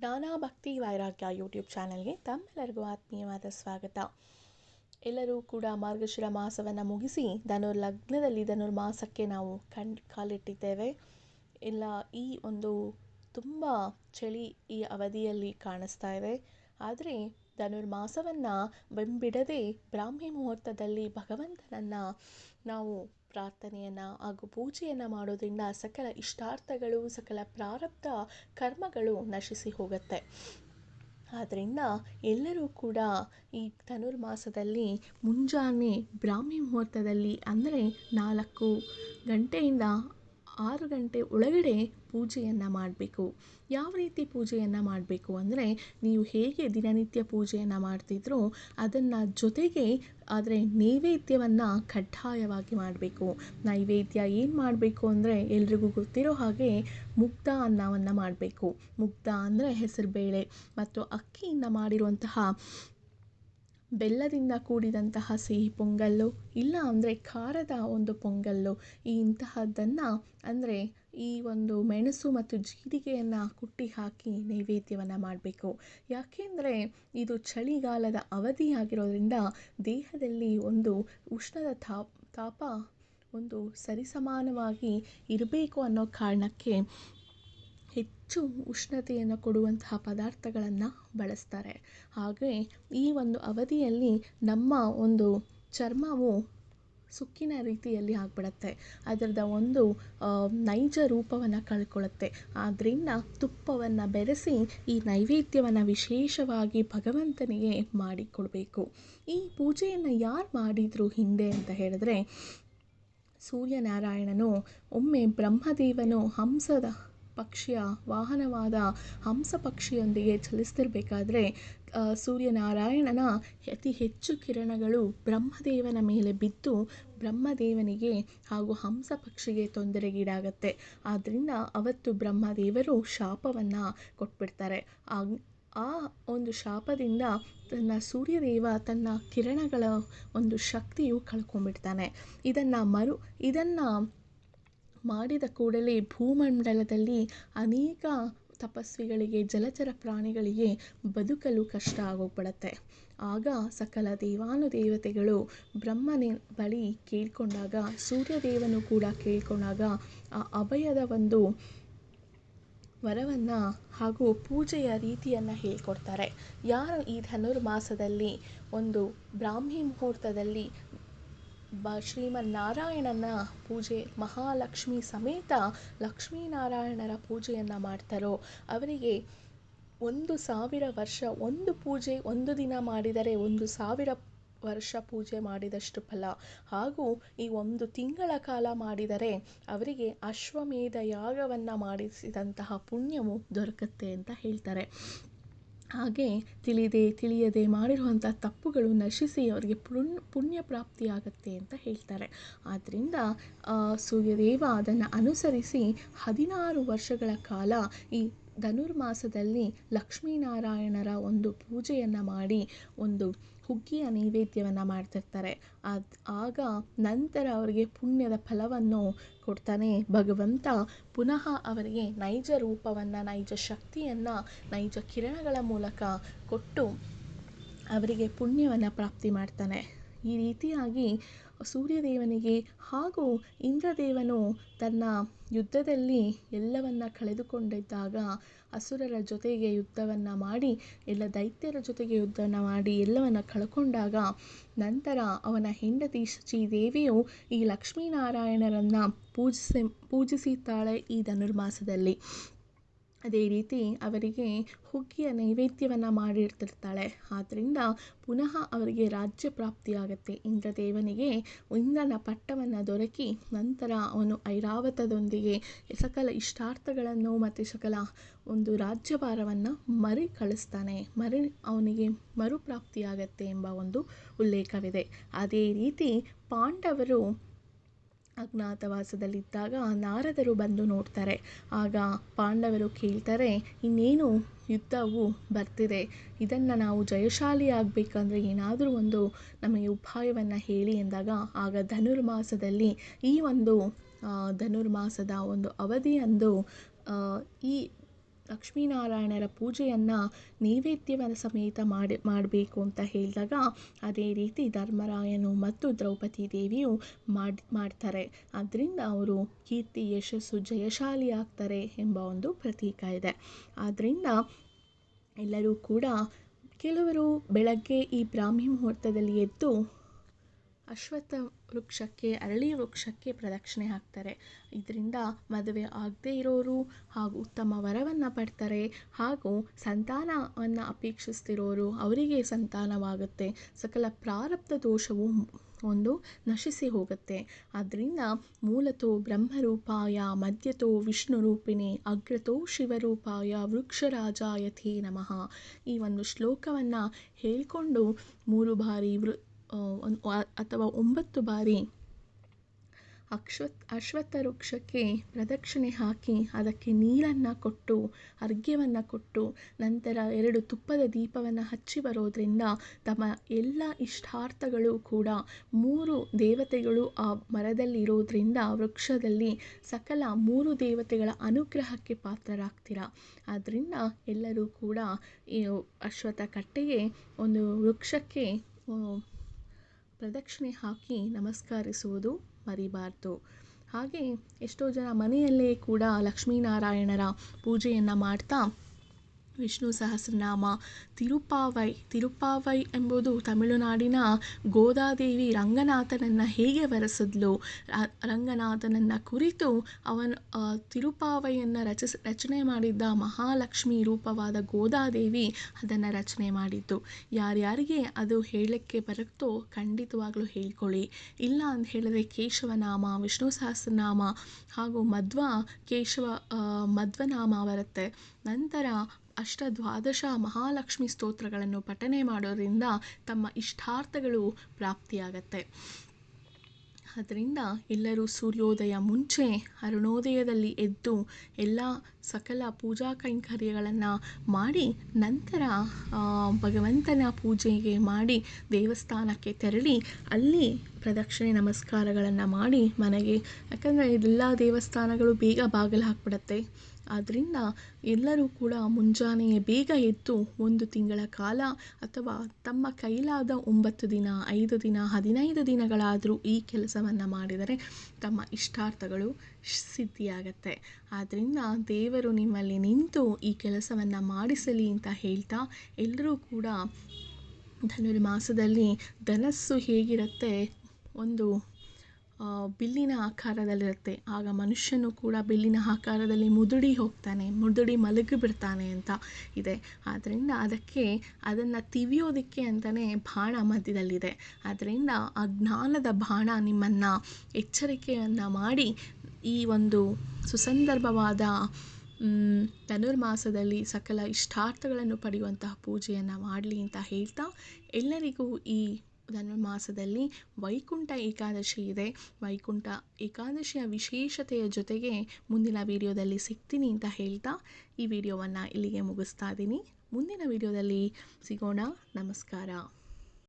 ಜ್ಞಾನ ಭಕ್ತಿ ವೈರಾಗ್ಯ ಯೂಟ್ಯೂಬ್ ಚಾನಲ್ಗೆ ತಮ್ಮೆಲ್ಲರಿಗೂ ಆತ್ಮೀಯವಾದ ಸ್ವಾಗತ. ಎಲ್ಲರೂ ಕೂಡ ಮಾರ್ಗಶಿರ ಮಾಸವನ್ನು ಮುಗಿಸಿ ಧನುರ್ ಲಗ್ನದಲ್ಲಿ ಧನುರ್ಮಾಸಕ್ಕೆ ನಾವು ಕಣ್ ಕಾಲಿಟ್ಟಿದ್ದೇವೆ. ಇಲ್ಲ ಈ ಒಂದು ತುಂಬ ಚಳಿ ಈ ಅವಧಿಯಲ್ಲಿ ಕಾಣಿಸ್ತಾ ಇದೆ. ಆದರೆ ಧನುರ್ಮಾಸವನ್ನು ಬೆಂಬಿಡದೆ ಬ್ರಾಹ್ಮಿ ಮುಹೂರ್ತದಲ್ಲಿ ಭಗವಂತನನ್ನು ನಾವು ಪ್ರಾರ್ಥನೆಯನ್ನು ಹಾಗೂ ಪೂಜೆಯನ್ನು ಮಾಡೋದ್ರಿಂದ ಸಕಲ ಇಷ್ಟಾರ್ಥಗಳು, ಸಕಲ ಪ್ರಾರಬ್ಧ ಕರ್ಮಗಳು ನಶಿಸಿ ಹೋಗುತ್ತೆ. ಆದ್ದರಿಂದ ಎಲ್ಲರೂ ಕೂಡ ಈ ಧನುರ್ಮಾಸದಲ್ಲಿ ಮುಂಜಾನೆ ಬ್ರಾಹ್ಮಿ ಮುಹೂರ್ತದಲ್ಲಿ ಅಂದರೆ ನಾಲ್ಕು ಗಂಟೆಯಿಂದ ಆರು ಗಂಟೆ ಒಳಗಡೆ ಪೂಜೆಯನ್ನು ಮಾಡಬೇಕು. ಯಾವ ರೀತಿ ಪೂಜೆಯನ್ನು ಮಾಡಬೇಕು ಅಂದರೆ ನೀವು ಹೇಗೆ ದಿನನಿತ್ಯ ಪೂಜೆಯನ್ನು ಮಾಡ್ತಿದ್ರೋ ಅದನ್ನು ಜೊತೆಗೆ ಆದರೆ ನೈವೇದ್ಯವನ್ನು ಕಡ್ಡಾಯವಾಗಿ ಮಾಡಬೇಕು. ನೈವೇದ್ಯ ಏನು ಮಾಡಬೇಕು ಅಂದರೆ ಎಲ್ರಿಗೂ ಗೊತ್ತಿರೋ ಹಾಗೆ ಮುಗ್ಧ ಅನ್ನವನ್ನು ಮಾಡಬೇಕು. ಮುಗ್ಧ ಅಂದರೆ ಹೆಸರುಬೇಳೆ. ಮತ್ತು ಅಕ್ಕಿಯಿಂದ ಮಾಡಿರುವಂತಹ ಬೆಲ್ಲದಿಂದ ಕೂಡಿದಂತಹ ಸಿಹಿ ಪೊಂಗಲ್ಲು, ಇಲ್ಲ ಅಂದರೆ ಖಾರದ ಒಂದು ಪೊಂಗಲ್ಲು, ಈ ಇಂತಹದ್ದನ್ನು ಅಂದರೆ ಈ ಒಂದು ಮೆಣಸು ಮತ್ತು ಜೀರಿಗೆಯನ್ನು ಕುಟ್ಟಿ ಹಾಕಿ ನೈವೇದ್ಯವನ್ನು ಮಾಡಬೇಕು. ಯಾಕೆಂದರೆ ಇದು ಚಳಿಗಾಲದ ಅವಧಿಯಾಗಿರೋದ್ರಿಂದ ದೇಹದಲ್ಲಿ ಒಂದು ಉಷ್ಣದ ತಾಪ ಒಂದು ಸರಿಸಮಾನವಾಗಿ ಇರಬೇಕು ಅನ್ನೋ ಕಾರಣಕ್ಕೆ ಹೆಚ್ಚು ಉಷ್ಣತೆಯನ್ನು ಕೊಡುವಂತಹ ಪದಾರ್ಥಗಳನ್ನು ಬಳಸ್ತಾರೆ. ಹಾಗೆ ಈ ಒಂದು ಅವಧಿಯಲ್ಲಿ ನಮ್ಮ ಒಂದು ಚರ್ಮವು ಸುಕ್ಕಿನ ರೀತಿಯಲ್ಲಿ ಆಗಿಬಿಡತ್ತೆ. ಅದರದ ಒಂದು ನೈಜ ರೂಪವನ್ನು ಕಳ್ಕೊಳ್ಳುತ್ತೆ. ಆದ್ದರಿಂದ ತುಪ್ಪವನ್ನು ಬೆರೆಸಿ ಈ ನೈವೇದ್ಯವನ್ನು ವಿಶೇಷವಾಗಿ ಭಗವಂತನಿಗೆ ಮಾಡಿಕೊಡಬೇಕು. ಈ ಪೂಜೆಯನ್ನು ಯಾರು ಮಾಡಿದರು ಹಿಂದೆ ಅಂತ ಹೇಳಿದ್ರೆ, ಸೂರ್ಯನಾರಾಯಣನು, ಒಮ್ಮೆ ಬ್ರಹ್ಮದೇವನು ಹಂಸದ ಪಕ್ಷಿಯ ವಾಹನವಾದ ಹಂಸ ಪಕ್ಷಿಯೊಂದಿಗೆ ಚಲಿಸ್ತಿರ್ಬೇಕಾದ್ರೆ ಸೂರ್ಯನಾರಾಯಣನ ಅತಿ ಹೆಚ್ಚು ಕಿರಣಗಳು ಬ್ರಹ್ಮದೇವನ ಮೇಲೆ ಬಿದ್ದು ಬ್ರಹ್ಮದೇವನಿಗೆ ಹಾಗೂ ಹಂಸ ಪಕ್ಷಿಗೆ ತೊಂದರೆಗೀಡಾಗತ್ತೆ. ಆದ್ದರಿಂದ ಅವತ್ತು ಬ್ರಹ್ಮದೇವರು ಶಾಪವನ್ನು ಕೊಟ್ಬಿಡ್ತಾರೆ. ಆ ಒಂದು ಶಾಪದಿಂದ ತನ್ನ ಸೂರ್ಯದೇವ ತನ್ನ ಕಿರಣಗಳ ಒಂದು ಶಕ್ತಿಯು ಕಳ್ಕೊಂಡ್ಬಿಡ್ತಾನೆ. ಇದನ್ನು ಮರು, ಇದನ್ನು ಮಾಡಿದ ಕೂಡಲೇ ಭೂಮಂಡಲದಲ್ಲಿ ಅನೇಕ ತಪಸ್ವಿಗಳಿಗೆ, ಜಲಚರ ಪ್ರಾಣಿಗಳಿಗೆ ಬದುಕಲು ಕಷ್ಟ ಆಗೋಗ್ಬಿಡತ್ತೆ. ಆಗ ಸಕಲ ದೇವಾನುದೇವತೆಗಳು ಬ್ರಹ್ಮನ ಬಳಿ ಕೇಳಿಕೊಂಡಾಗ, ಸೂರ್ಯದೇವನು ಕೂಡ ಕೇಳಿಕೊಂಡಾಗ ಆ ಅಭಯದ ಒಂದು ವರವನ್ನು ಹಾಗೂ ಪೂಜೆಯ ರೀತಿಯನ್ನು ಹೇಳಿಕೊಡ್ತಾರೆ. ಯಾರು ಈ ಧನುರ್ಮಾಸದಲ್ಲಿ ಒಂದು ಬ್ರಾಹ್ಮಿ ಮುಹೂರ್ತದಲ್ಲಿ ಬ ಶ್ರೀಮನ್ನಾರಾಯಣನ ಪೂಜೆ, ಮಹಾಲಕ್ಷ್ಮಿ ಸಮೇತ ಲಕ್ಷ್ಮೀನಾರಾಯಣರ ಪೂಜೆಯನ್ನು ಮಾಡ್ತಾರೋ, ಅವರಿಗೆ ಒಂದು ಸಾವಿರ ವರ್ಷ, ಒಂದು ಪೂಜೆ, ಒಂದು ದಿನ ಮಾಡಿದರೆ ಒಂದು ಸಾವಿರ ವರ್ಷ ಪೂಜೆ ಮಾಡಿದಷ್ಟು ಫಲ. ಹಾಗೂ ಈ ಒಂದು ತಿಂಗಳ ಕಾಲ ಮಾಡಿದರೆ ಅವರಿಗೆ ಅಶ್ವಮೇಧ ಯಾಗವನ್ನು ಮಾಡಿಸಿದಂತಹ ಪುಣ್ಯವು ದೊರಕುತ್ತೆ ಅಂತ ಹೇಳ್ತಾರೆ. ಹಾಗೆ ತಿಳಿದೇ, ತಿಳಿಯದೆ ಮಾಡಿರುವಂಥ ತಪ್ಪುಗಳು ನಶಿಸಿ ಅವರಿಗೆ ಪುಣ್ಯ ಪುಣ್ಯ ಪ್ರಾಪ್ತಿಯಾಗತ್ತೆ ಅಂತ ಹೇಳ್ತಾರೆ. ಆದ್ದರಿಂದ ಸೂರ್ಯದೇವ ಅದನ್ನು ಅನುಸರಿಸಿ ಹದಿನಾರು ವರ್ಷಗಳ ಕಾಲ ಈ ಧನುರ್ಮಾಸದಲ್ಲಿ ಲಕ್ಷ್ಮೀನಾರಾಯಣರ ಒಂದು ಪೂಜೆಯನ್ನು ಮಾಡಿ ಒಂದು ಹುಗ್ಗಿಯ ನೈವೇದ್ಯವನ್ನು ಮಾಡ್ತಿರ್ತಾರೆ. ಅದು ಆಗ ನಂತರ ಅವರಿಗೆ ಪುಣ್ಯದ ಫಲವನ್ನು ಕೊಡ್ತಾನೆ ಭಗವಂತ. ಪುನಃ ಅವರಿಗೆ ನೈಜ ರೂಪವನ್ನು, ನೈಜ ಶಕ್ತಿಯನ್ನು, ನೈಜ ಕಿರಣಗಳ ಮೂಲಕ ಕೊಟ್ಟು ಅವರಿಗೆ ಪುಣ್ಯವನ್ನು ಪ್ರಾಪ್ತಿ ಮಾಡ್ತಾನೆ. ಈ ರೀತಿಯಾಗಿ ಸೂರ್ಯದೇವನಿಗೆ ಹಾಗೂ ಇಂದ್ರದೇವನು ತನ್ನ ಯುದ್ಧದಲ್ಲಿ ಎಲ್ಲವನ್ನ ಕಳೆದುಕೊಂಡಿದ್ದಾಗ ಅಸುರರ ಜೊತೆಗೆ ಯುದ್ಧವನ್ನು ಮಾಡಿ, ಎಲ್ಲ ದೈತ್ಯರ ಜೊತೆಗೆ ಯುದ್ಧವನ್ನು ಮಾಡಿ, ಎಲ್ಲವನ್ನು ಕಳ್ಕೊಂಡಾಗ ನಂತರ ಅವನ ಹೆಂಡತಿ ಶಚೀದೇವಿಯು ಈ ಲಕ್ಷ್ಮೀನಾರಾಯಣರನ್ನು ಪೂಜಿಸಿ ಪೂಜಿಸುತ್ತಾಳೆ ಈ ಧನುರ್ಮಾಸದಲ್ಲಿ. ಅದೇ ರೀತಿ ಅವರಿಗೆ ಹುಗ್ಗಿಯ ನೈವೇದ್ಯವನ್ನು ಮಾಡಿರ್ತಿರ್ತಾಳೆ. ಆದ್ದರಿಂದ ಪುನಃ ಅವರಿಗೆ ರಾಜ್ಯ ಪ್ರಾಪ್ತಿಯಾಗತ್ತೆ. ಇಂದ್ರದೇವನಿಗೆ ಇಂದ್ರನ ಪಟ್ಟವನ್ನು ದೊರಕಿ ನಂತರ ಅವನು ಐರಾವತದೊಂದಿಗೆ ಸಕಲ ಇಷ್ಟಾರ್ಥಗಳನ್ನು ಮತ್ತು ಸಕಲ ಒಂದು ರಾಜ್ಯಭಾರವನ್ನು ಮರಿ ಕಳಿಸ್ತಾನೆ. ಮರಿ ಅವನಿಗೆ ಮರುಪ್ರಾಪ್ತಿಯಾಗತ್ತೆ ಎಂಬ ಒಂದು ಉಲ್ಲೇಖವಿದೆ. ಅದೇ ರೀತಿ ಪಾಂಡವರು ಅಜ್ಞಾತವಾಸದಲ್ಲಿದ್ದಾಗ ನಾರದರು ಬಂದು ನೋಡ್ತಾರೆ. ಆಗ ಪಾಂಡವರು ಕೇಳ್ತಾರೆ, ಇನ್ನೇನು ಯುದ್ಧವು ಬರ್ತಿದೆ? ಇದನ್ನು ನಾವು ಜಯಶಾಲಿ ಆಗಬೇಕಂದ್ರೆ ಏನಾದರೂ ಒಂದು ನಮಗೆ ಉಪಾಯವನ್ನು ಹೇಳಿ ಎಂದಾಗ ಆಗ ಧನುರ್ಮಾಸದಲ್ಲಿ ಈ ಒಂದು ಧನುರ್ಮಾಸದ ಒಂದು ಅವಧಿಯಂದು ಈ ಲಕ್ಷ್ಮೀನಾರಾಯಣರ ಪೂಜೆಯನ್ನು ನೈವೇದ್ಯವನ ಸಮೇತ ಮಾಡಿ, ಮಾಡಬೇಕು ಅಂತ ಹೇಳಿದಾಗ ಅದೇ ರೀತಿ ಧರ್ಮರಾಯನು ಮತ್ತು ದ್ರೌಪದಿ ದೇವಿಯು ಮಾಡಿ, ಮಾಡ್ತಾರೆ. ಅದರಿಂದ ಅವರು ಕೀರ್ತಿ, ಯಶಸ್ಸು, ಜಯಶಾಲಿ ಆಗ್ತಾರೆ ಎಂಬ ಒಂದು ಪ್ರತೀಕ ಇದೆ. ಆದ್ದರಿಂದ ಎಲ್ಲರೂ ಕೂಡ ಕೆಲವರು ಬೆಳಗ್ಗೆ ಈ ಬ್ರಾಹ್ಮಿ ಮುಹೂರ್ತದಲ್ಲಿ ಎದ್ದು ಅಶ್ವತ್ಥ ವೃಕ್ಷಕ್ಕೆ, ಅರಳಿ ವೃಕ್ಷಕ್ಕೆ ಪ್ರದಕ್ಷಿಣೆ ಹಾಕ್ತಾರೆ. ಇದರಿಂದ ಮದುವೆ ಆಗದೇ ಇರೋರು ಹಾಗೂ ಉತ್ತಮ ವರವನ್ನು ಪಡ್ತಾರೆ ಹಾಗೂ ಸಂತಾನವನ್ನು ಅಪೇಕ್ಷಿಸ್ತಿರೋರು ಅವರಿಗೆ ಸಂತಾನವಾಗುತ್ತೆ. ಸಕಲ ಪ್ರಾರಬ್ಧ ದೋಷವು ಒಂದು ನಶಿಸಿ ಹೋಗುತ್ತೆ. ಆದ್ದರಿಂದ ಮೂಲತೋ ಬ್ರಹ್ಮರೂಪಾಯ, ಮಧ್ಯತೋ ವಿಷ್ಣು ರೂಪಿಣಿ ಅಗ್ರತೋ ಶಿವರೂಪಾಯ, ವೃಕ್ಷರಾಜಾಯಥೇ ನಮಃ. ಈ ಒಂದು ಶ್ಲೋಕವನ್ನು ಹೇಳಿಕೊಂಡು ಮೂರು ಬಾರಿ ವೃ ಅಥವಾ ಒಂಬತ್ತು ಬಾರಿ ಅಶ್ವತ್ ಅಶ್ವತ್ಥ ವೃಕ್ಷಕ್ಕೆ ಪ್ರದಕ್ಷಿಣೆ ಹಾಕಿ ಅದಕ್ಕೆ ನೀರನ್ನು ಕೊಟ್ಟು, ಅರ್ಘ್ಯವನ್ನು ಕೊಟ್ಟು, ನಂತರ ಎರಡು ತುಪ್ಪದ ದೀಪವನ್ನು ಹಚ್ಚಿ ಬರೋದರಿಂದ ತಮ್ಮ ಎಲ್ಲ ಇಷ್ಟಾರ್ಥಗಳು ಕೂಡ ಮೂರು ದೇವತೆಗಳು ಆ ಮರದಲ್ಲಿ ಇರೋದ್ರಿಂದ ವೃಕ್ಷದಲ್ಲಿ ಸಕಲ ಮೂರು ದೇವತೆಗಳ ಅನುಗ್ರಹಕ್ಕೆ ಪಾತ್ರರಾಗ್ತೀರ? ಆದ್ದರಿಂದ ಎಲ್ಲರೂ ಕೂಡ ಈ ಅಶ್ವತ್ಥ ಕಟ್ಟೆಗೆ ಒಂದು ವೃಕ್ಷಕ್ಕೆ ಪ್ರದಕ್ಷಿಣೆ ಹಾಕಿ ನಮಸ್ಕರಿಸುವುದು ಮರಿಬಾರ್ದು. ಹಾಗೆ ಎಷ್ಟೋ ಜನ ಮನೆಯಲ್ಲೇ ಕೂಡ ಲಕ್ಷ್ಮೀನಾರಾಯಣರ ಪೂಜೆಯನ್ನು ಮಾಡ್ತಾ ವಿಷ್ಣು ಸಹಸ್ರನಾಮ ತಿರುಪಾವೈ ತಿರುಪಾವೈ ಎಂಬುದು ತಮಿಳುನಾಡಿನ ಗೋದಾದೇವಿ ರಂಗನಾಥನನ್ನು ಹೇಗೆ ವರೆಸಿದ್ಲು? ರಂಗನಾಥನನ್ನು ಕುರಿತು ಅವನ ತಿರುಪಾವೈಯನ್ನು ರಚಿಸ್, ರಚನೆ ಮಾಡಿದ್ದ ಮಹಾಲಕ್ಷ್ಮಿ ರೂಪವಾದ ಗೋದಾದೇವಿ ಅದನ್ನು ರಚನೆ ಮಾಡಿದ್ದು. ಯಾರ್ಯಾರಿಗೆ ಅದು ಹೇಳಕ್ಕೆ ಬರುತ್ತೋ ಖಂಡಿತವಾಗ್ಲೂ ಹೇಳ್ಕೊಳ್ಳಿ. ಇಲ್ಲ ಅಂತ ಹೇಳಿದ್ರೆ ಕೇಶವನಾಮ, ವಿಷ್ಣು ಸಹಸ್ರನಾಮ ಹಾಗೂ ಮಧ್ವ, ಕೇಶವ ಮಧ್ವನಾಮ ಬರುತ್ತೆ. ನಂತರ ಅಷ್ಟ ದ್ವಾದಶ ಮಹಾಲಕ್ಷ್ಮಿ ಸ್ತೋತ್ರಗಳನ್ನು ಪಠನೆ ಮಾಡೋದ್ರಿಂದ ತಮ್ಮ ಇಷ್ಟಾರ್ಥಗಳು ಪ್ರಾಪ್ತಿಯಾಗತ್ತೆ. ಅದರಿಂದ ಎಲ್ಲರೂ ಸೂರ್ಯೋದಯ ಮುಂಚೆ ಅರುಣೋದಯದಲ್ಲಿ ಎದ್ದು ಎಲ್ಲ ಸಕಲ ಪೂಜಾ ಕೈಂಕರ್ಯಗಳನ್ನು ಮಾಡಿ ನಂತರ ಭಗವಂತನ ಪೂಜೆಗೆ ಮಾಡಿ ದೇವಸ್ಥಾನಕ್ಕೆ ತೆರಳಿ ಅಲ್ಲಿ ಪ್ರದಕ್ಷಿಣೆ ನಮಸ್ಕಾರಗಳನ್ನು ಮಾಡಿ ಮನೆಗೆ. ಯಾಕಂದರೆ ಎಲ್ಲ ದೇವಸ್ಥಾನಗಳು ಬೇಗ ಬಾಗಿಲು ಹಾಕ್ಬಿಡತ್ತೆ. ಆದ್ದರಿಂದ ಎಲ್ಲರೂ ಕೂಡ ಮುಂಜಾನೆಯೇ ಬೇಗ ಎದ್ದು ಒಂದು ತಿಂಗಳ ಕಾಲ ಅಥವಾ ತಮ್ಮ ಕೈಲಾದ ಒಂಬತ್ತು ದಿನ, ಐದು ದಿನ, ಹದಿನೈದು ದಿನಗಳಾದರೂ ಈ ಕೆಲಸವನ್ನು ಮಾಡಿದರೆ ತಮ್ಮ ಇಷ್ಟಾರ್ಥಗಳು ಸಿದ್ಧಿಯಾಗತ್ತೆ. ಆದ್ದರಿಂದ ದೇವರು ನಿಮ್ಮಲ್ಲಿ ನಿಂತು ಈ ಕೆಲಸವನ್ನು ಮಾಡಿಸಲಿ ಅಂತ ಹೇಳ್ತಾ ಎಲ್ಲರೂ ಕೂಡ ಧನುರ್ಮಾಸದಲ್ಲಿ ಧನಸ್ಸು ಹೇಗಿರುತ್ತೆ ಒಂದು ಬಿಲ್ಲಿನ ಆಕಾರದಲ್ಲಿರುತ್ತೆ. ಆಗ ಮನುಷ್ಯನು ಕೂಡ ಬಿಲ್ಲಿನ ಆಕಾರದಲ್ಲಿ ಮುದುಡಿ ಹೋಗ್ತಾನೆ, ಮುದುಡಿ ಮಲಗಿ ಬಿಡ್ತಾನೆ ಅಂತ ಇದೆ. ಆದ್ದರಿಂದ ಅದಕ್ಕೆ ಅದನ್ನು ತಿವಿಯೋದಕ್ಕೆ ಅಂತಲೇ ಬಾಣ ಮಧ್ಯದಲ್ಲಿದೆ. ಆದ್ದರಿಂದ ಆ ಜ್ಞಾನದ ಬಾಣ ನಿಮ್ಮನ್ನು ಎಚ್ಚರಿಕೆಯನ್ನು ಮಾಡಿ ಈ ಒಂದು ಸುಸಂದರ್ಭವಾದ ಧನುರ್ಮಾಸದಲ್ಲಿ ಸಕಲ ಇಷ್ಟಾರ್ಥಗಳನ್ನು ಪಡೆಯುವಂತಹ ಪೂಜೆಯನ್ನು ಮಾಡಲಿ ಅಂತ ಹೇಳ್ತಾ ಎಲ್ಲರಿಗೂ ಈ ಧನುರ್ಮಾಸದಲ್ಲಿ ವೈಕುಂಠ ಏಕಾದಶಿ ಇದೆ. ವೈಕುಂಠ ಏಕಾದಶಿಯ ವಿಶೇಷತೆಯ ಜೊತೆಗೆ ಮುಂದಿನ ವಿಡಿಯೋದಲ್ಲಿ ಸಿಗ್ತೀನಿ ಅಂತ ಹೇಳ್ತಾ ಈ ವಿಡಿಯೋವನ್ನು ಇಲ್ಲಿಗೆ ಮುಗಿಸ್ತಾ ಇದ್ದೀನಿ. ಮುಂದಿನ ವಿಡಿಯೋದಲ್ಲಿ ಸಿಗೋಣ. ನಮಸ್ಕಾರ.